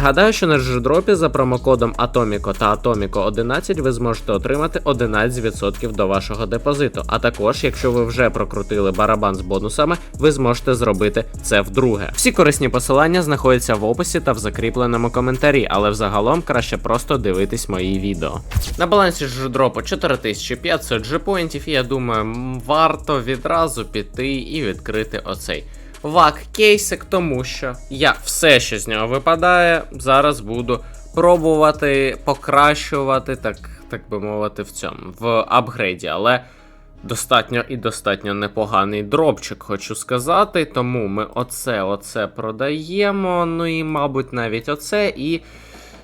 Нагадаю, що на дждропі за промокодом Atomico та Atomico 11 ви зможете отримати 11% до вашого депозиту. А також, якщо ви вже прокрутили барабан з бонусами, ви зможете зробити це вдруге. Всі корисні посилання знаходяться в описі та в закріпленому коментарі, але взагалом краще просто дивитись мої відео. На балансі ж дропу 4500 джепоінтів, і я думаю, варто відразу піти і відкрити оцей. Вак кейсик, тому що я все, що з нього випадає, зараз буду пробувати покращувати, так, так би мовити, в цьому, в апгрейді, але достатньо і достатньо непоганий дропчик, хочу сказати. Тому ми оце, оце продаємо. Ну і, мабуть, навіть оце і.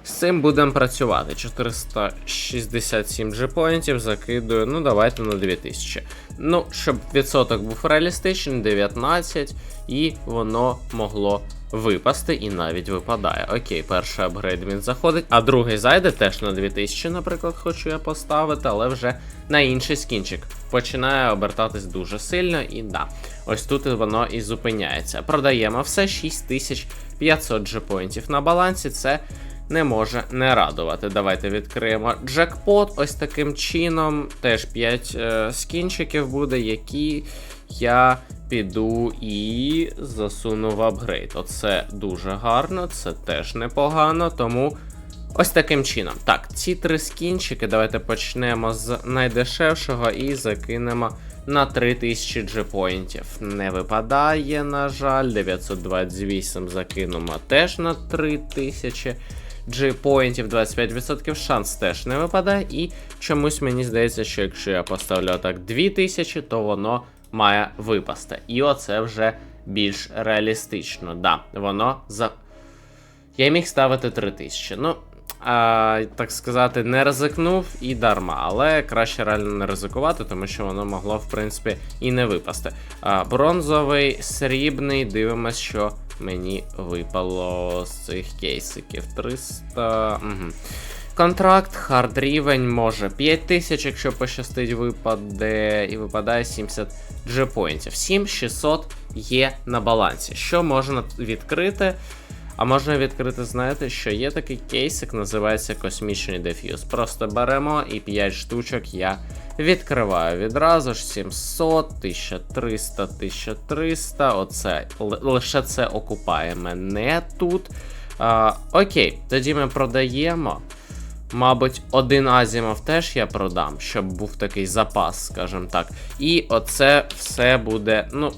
З цим будемо працювати. 467 джепоінтів закидую. Ну, давайте на 2000. Ну, щоб відсоток був реалістичний, 19, і воно могло випасти, і навіть випадає. Окей, перший апгрейд він заходить, а другий зайде теж на 2000, наприклад, хочу я поставити, але вже на інший скінчик. Починає обертатись дуже сильно, і да, ось тут воно і зупиняється. Продаємо все 6500 джепоінтів на балансі. Це не може не радувати. Давайте відкриємо джекпот. Ось таким чином. Теж 5 е, скінчиків буде, які я піду і засуну в апгрейд. Оце дуже гарно, це теж непогано, тому. Ось таким чином. Так, ці три скінчики, давайте почнемо з найдешевшого і закинемо на 3000 джепоінтів. Не випадає, на жаль, 928 закинемо теж на 3000 джепоінтів, 25% шанс теж не випадає. І чомусь мені здається, що якщо я поставлю так 2000, то воно має випасти. І оце вже більш реалістично. Да, воно за. Я міг ставити 3000. Ну, а, так сказати, не ризикнув і дарма, але краще реально не ризикувати, тому що воно могло, в принципі, і не випасти. А, бронзовий, срібний, дивимось, що мені випало з цих кейсиків. 300. Угу. Контракт, хард рівень може 5000, якщо пощастить, випаде, і випадає 70 джепоінтів. 7600 є на балансі. Що можна відкрити? А можна відкрити, знаєте, що є такий кейсик, називається космічний деф'юз. Просто беремо і 5 штучок я відкриваю відразу ж 700, 1300, 1300. Оце лише це окупає мене тут. А, окей, тоді ми продаємо. Мабуть, один Азімов теж я продам, щоб був такий запас, скажімо так. І оце все буде. Ну,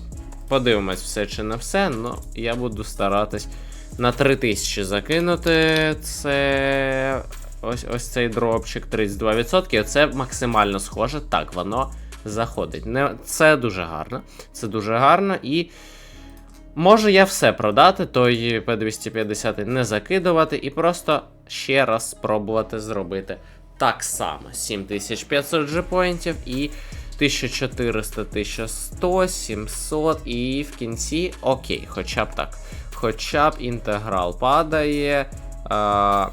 подивимось, все чи не все. Ну, я буду старатись на 3000 закинути. Це. Ось ось цей дропчик 32%. Оце максимально схоже. Так, воно заходить. Не, Це дуже гарно. Це дуже гарно і. Можу я все продати, той P250 не закидувати і просто ще раз спробувати зробити так само. 7500 джепоінтів і 1400, 1100, 700 і в кінці окей, хоча б так. Хоча б інтеграл падає. А,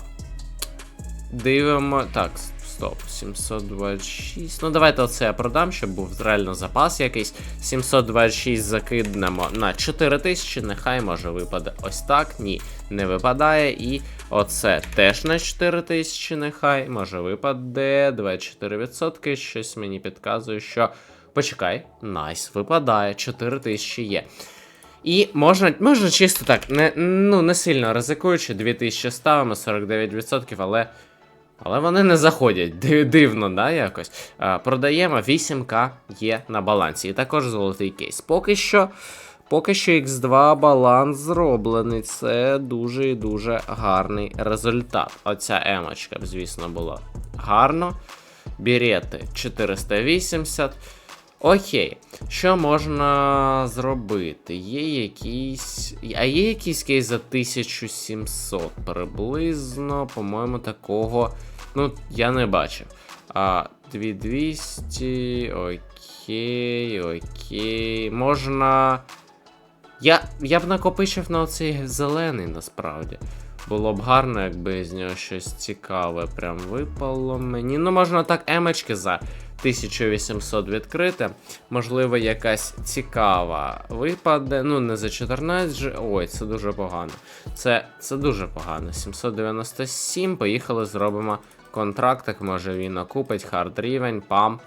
дивимо. Так, стоп, 726. Ну, давайте оце я продам, щоб був реально запас якийсь. 726 закиднемо на 4000, нехай може випаде ось так. Ні, не випадає. І оце теж на 4000, нехай може випаде. 24%. Щось мені підказує, що. Почекай, найс, випадає, 4000 є. І можна можна чисто так, не, ну, не сильно ризикуючи, 2000 ставимо 49%, але але вони не заходять. Ди- Дивно, да, якось. А, продаємо 8К є на балансі. І також золотий кейс. Поки що. Поки що X2 баланс зроблений. Це дуже і дуже гарний результат. Оця емочка, звісно, була гарно. Бірети 480. Окей, що можна зробити? Є якийсь. А є якийсь кейс за 1700 приблизно, по-моєму, такого. Ну, я не бачив. А, 2200. Окей, окей. Можна. Я я б накопичив на оцей зелений насправді. Було б гарно, якби з нього щось цікаве прям випало мені. Ну, можна так емочки за 1800 відкрити. Можливо, якась цікава випаде. Ну, не за 14 же. Ой, це дуже погано. Це, це дуже погано. 797. Поїхали, зробимо контрактик. Може він окупить. Хард рівень, пам.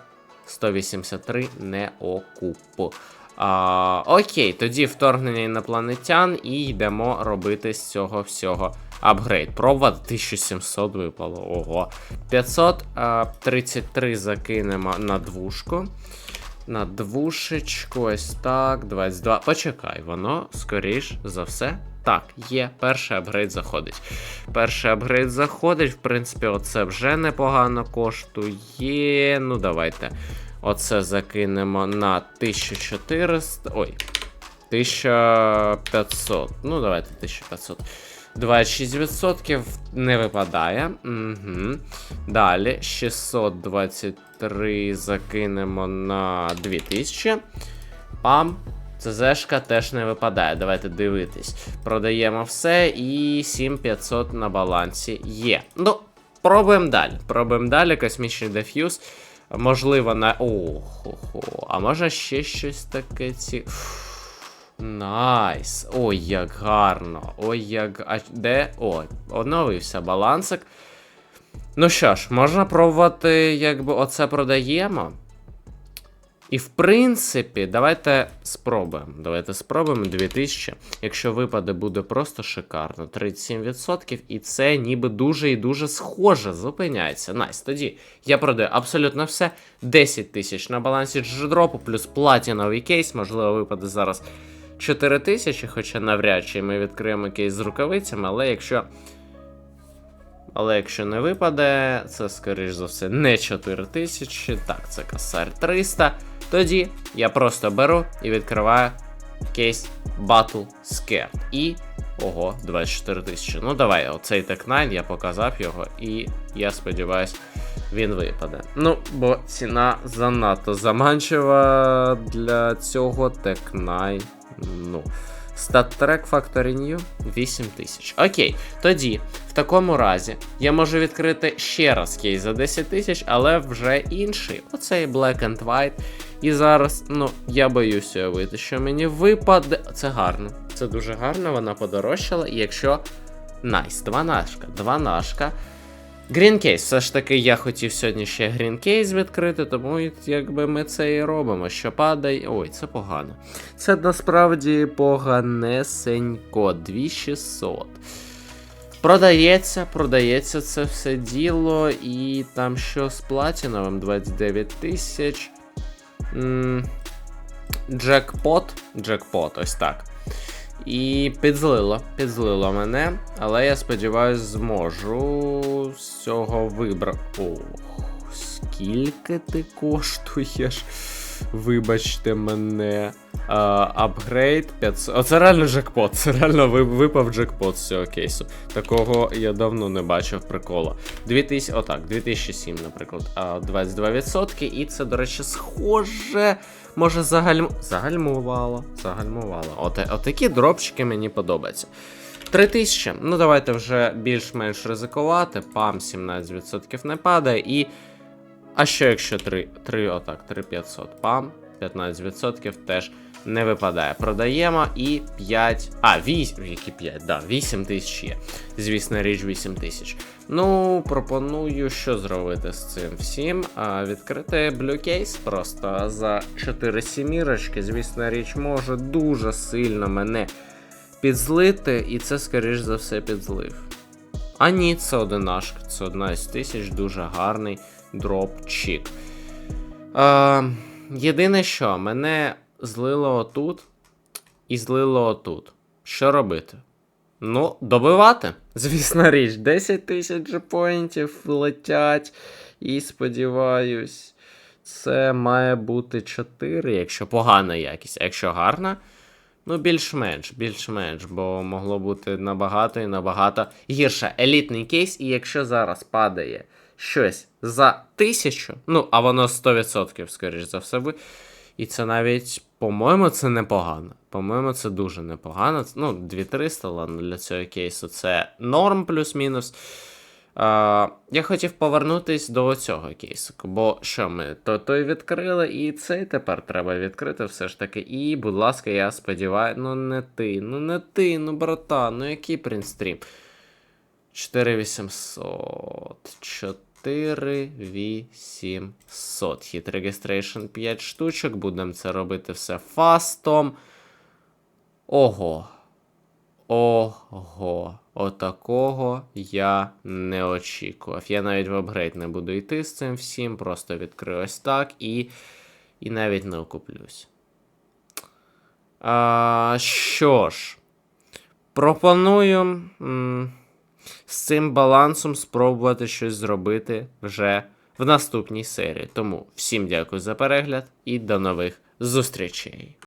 183 не окуп. А, окей, тоді вторгнення інопланетян і йдемо робити з цього всього апгрейд. Пробувати 1700 випало. Ого. 533 закинемо на двушку. На двушечку, ось так. 22. Почекай, воно, скоріш за все. Так, є, перший апгрейд заходить. Перший апгрейд заходить, в принципі, оце вже непогано коштує. Ну, давайте. Оце закинемо на 1400. Ой. 1500. Ну, давайте 1500. 26% не випадає. Угу. Далі 623 закинемо на 2000. Пам. ЦЗшка теж не випадає. Давайте дивитись. Продаємо все і 7500 на балансі є. Ну, пробуємо далі. Пробуємо далі. Космічний деф'юз. Можливо, на. Охо-хо. А може ще щось таке ці. Найс. Ой, як гарно. Ой, як. А де. Ой, оновився балансик. Ну що ж, можна пробувати, якби оце продаємо. І в принципі, давайте спробуємо. Давайте спробуємо 2000. Якщо випаде, буде просто шикарно. 37%. І це ніби дуже і дуже схоже. Зупиняється. Найс. Тоді я продаю абсолютно все. 10 тисяч на балансі джедропу, плюс платіновий кейс. Можливо, випаде зараз 4 тисячі, хоча навряд чи ми відкриємо кейс з рукавицями, але якщо. Але якщо не випаде, це, скоріш за все, не 4 тисячі. Так, це косарь 300. Тоді я просто беру і відкриваю кейс Battle Scared. І. Ого, 24 тисячі. Ну давай, оцей Tech 9, я показав його, і я сподіваюся, він випаде. Ну, бо ціна занадто заманчива для цього Tech 9. Ну. StatTrack Factory New 8000. Окей, тоді, в такому разі, я можу відкрити ще раз кейс за 10 тисяч, але вже інший. Оцей Black and White. І зараз, ну, я боюся уявити, що мені випаде. Це гарно. Це дуже гарно, вона подорожчала. І якщо. Найс, дванашка, дванашка. Грінкейс, все ж таки, я хотів сьогодні ще грінкейс відкрити, тому якби ми це і робимо. Що падає. Ой, це погано. Це насправді поганесенько. 2600. Продається, продається це все діло. І там що з платіновим 29 тисяч. Джекпот. Джекпот, ось так. І підзлило, підзлило мене, але я сподіваюся, зможу з цього вибрати. Ох, скільки ти коштуєш? Вибачте мене. Апгрейд 500. Оце реально джекпот. Це реально випав джекпот з цього кейсу. Такого я давно не бачив прикола. 2000, Отак, 2007, наприклад. 22%. І це, до речі, схоже. Може, загальм... загальмувало. Загальмувало. От, от такі дропчики мені подобаються. 3000. Ну, давайте вже більш-менш ризикувати. Пам 17% не падає. І. А що якщо 3, 3 отак, 3500 пам, 15% теж не випадає. Продаємо і 5. А, 8. Які 5? Да, 8 тисяч є. Звісно, річ 8 тисяч. Ну, пропоную, що зробити з цим всім. А, Відкрити Blue Case просто за 4 сімірочки. Звісно, річ може дуже сильно мене підзлити, і це, скоріш за все, підзлив. А ні, це одинашка. Це одна із тисяч, дуже гарний дропчик. Е, Єдине, що мене злило отут і злило отут. Що робити? Ну, добивати. Звісно річ, 10 тисяч поінтів летять. І сподіваюсь, це має бути 4, якщо погана якість, а якщо гарна. Ну, більш-менш, більш-менш, бо могло бути набагато і набагато гірше. Елітний кейс, і якщо зараз падає щось за тисячу, ну, а воно 100%, скоріш за все, ви. І це навіть, по-моєму, це непогано. По-моєму, це дуже непогано. Ну, 2300, ладно, для цього кейсу це норм плюс-мінус. А, я хотів повернутись до цього кейсику, бо що ми то той відкрили, і цей тепер треба відкрити все ж таки. І, будь ласка, я сподіваюся, ну не ти, ну не ти, ну брата, ну який принстрім? 4800. 4800. Hit registration 5 штучок. Будемо це робити все фастом. Ого. Ого. Отакого я не очікував. Я навіть в апгрейд не буду йти з цим всім. Просто відкрию ось так і. І навіть не окуплюсь. А, що ж, пропоную з цим балансом спробувати щось зробити вже в наступній серії. Тому всім дякую за перегляд і до нових зустрічей.